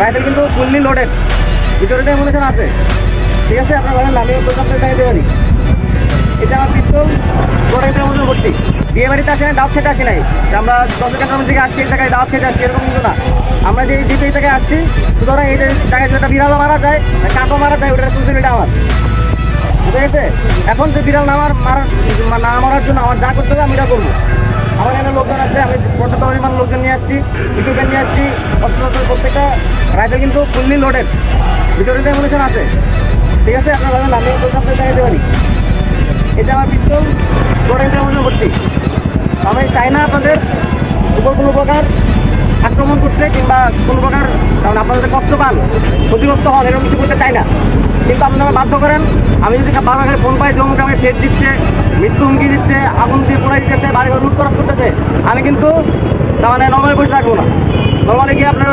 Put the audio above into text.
Rifle কিন্তু fully loaded ভিতরে ammunition আছে, ঠিক আছে? আপনার বলেন আমি ওই আপনার চাইতে পারি এটা আমার পিস্তল গোড়াইতে মধ্যে ভর্তি। বিয়ে বাড়িতে আসে নাই দাওয়াত খেতে আসি নাই। আমরা দশ কাটার থেকে আসছি, এই জায়গায় দাওয়াত খেতে আসছি, এরকম কিন্তু না। আমরা যে দ্বীপে এই জায়গায় আসছি, সুতরাং এই যে জায়গায় যেটা বিড়ালও মারা যায় কাকও মারা যায় ওটা ওটার এটা আমার। বুঝতে গেছে এখন যে বিড়াল না আমার মারার না মারার জন্য আমার যা করতে হবে, আমি এটা করব। আমার এখানে লোকজন আছে, আমি পর্যাপ্ত পরিমাণ লোকজন নিয়ে আসছি ইকুইপমেন্ট নিয়ে আসছি। অস্ত্র প্রত্যেকটা রাইফেল কিন্তু ফুললি লোডেড ভিতরে অ্যামুনেশন আছে, ঠিক আছে? আপনার ভাবেন আমি আপনার পারি এটা আমার পিস্তল গোড়াইতে মধ্যে ভর্তি। আমি চাই না আপনাদের উপর কোনো প্রকার আক্রমণ করতে কিংবা কোনো প্রকার, কারণ আপনাদের কষ্ট পান, ক্ষতিগ্রস্ত হন, এরকম কিছু করতে চাই না। কিন্তু আপনারা বাধ্য করেন, আমি যদি বারবার ফোন পাই জমুক আমাকে ফেট দিচ্ছে, মৃত্যু হুমকি দিচ্ছে, আগুন দিয়ে পোড়াই দিচ্ছে বাড়ি ঘর লুট করা করতেছে, আমি কিন্তু তার মানে নর্মাল বসে থাকব না। নর্মালে কি আপনার